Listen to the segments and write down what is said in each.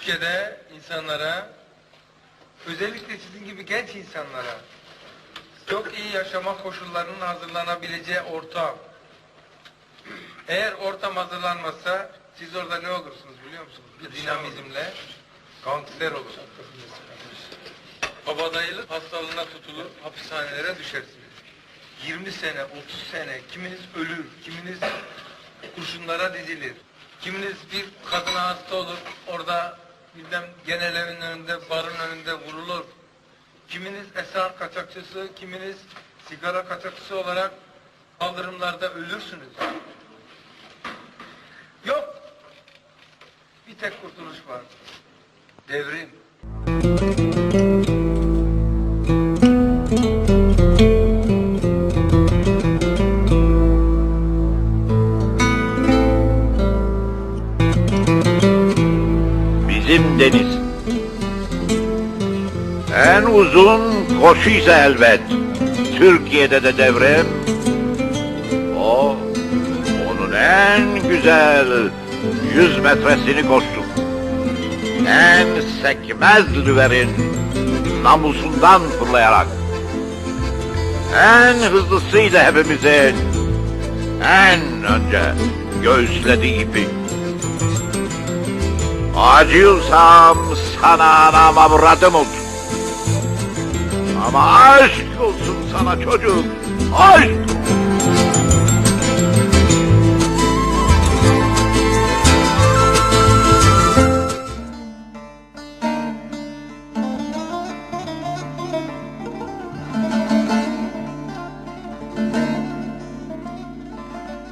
Türkiye'de insanlara, özellikle sizin gibi genç insanlara çok iyi yaşama koşullarının hazırlanabileceği ortam. Eğer ortam hazırlanmazsa siz orada ne olursunuz biliyor musunuz? Bir dinamizmle gangster olur. Kabadayılık hastalığına tutulur, hapishanelere düşersiniz. 20 sene, 30 sene kiminiz ölür, kiminiz kurşunlara dizilir. Kiminiz bir kadına hasta olur, orada bilmem genel evin önünde, barın önünde vurulur. Kiminiz esrar kaçakçısı, kiminiz sigara kaçakçısı olarak kaldırımlarda ölürsünüz. Yok. Bir tek kurtuluş var. Devrim. Deniz. En uzun koşuysa elbet. Türkiye'de de devrim. O, onun en güzel yüz metresini koştuk. En sekmez lüverin namusundan fırlayarak. En hızlısıyla hepimizin en önce göğüslediği ipi. Acıyorsam sana anam avradım olsun. Ama aşk olsun sana çocuğum. Aşk!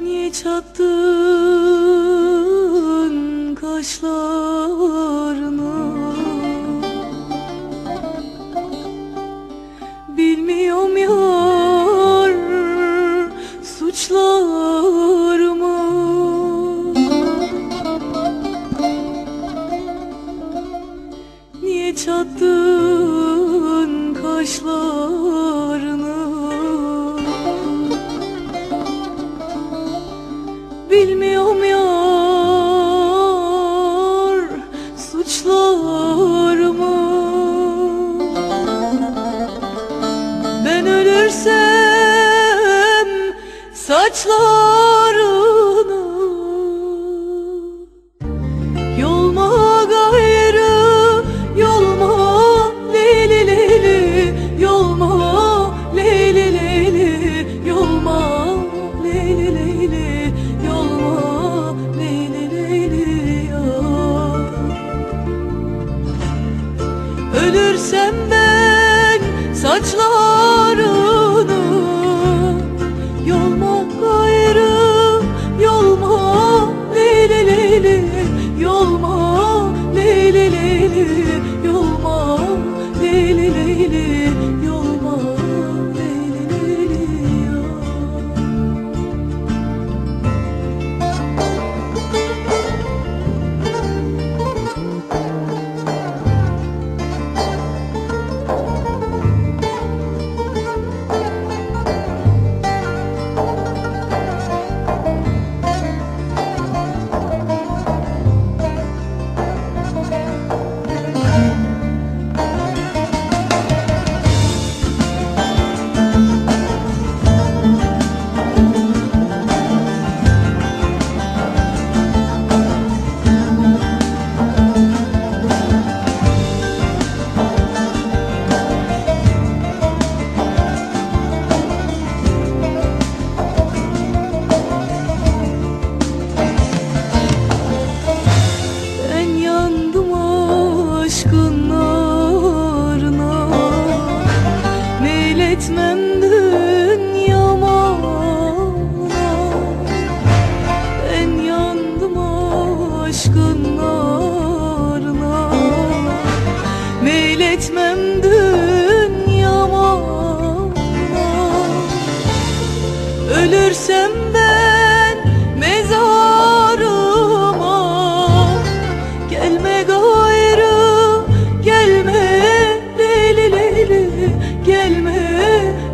Niye kaşlarını Bilmiyorum yar suçlarımı Niye çattın kaşlarını? Bilmiyorum yar saçlarını. Yolma gayrı yolma leyli leyli Yolma leyli leyli Yolma leyli leyli Yolma leyli leyli ya Ölürsem ben saçlarını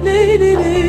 lay lay lay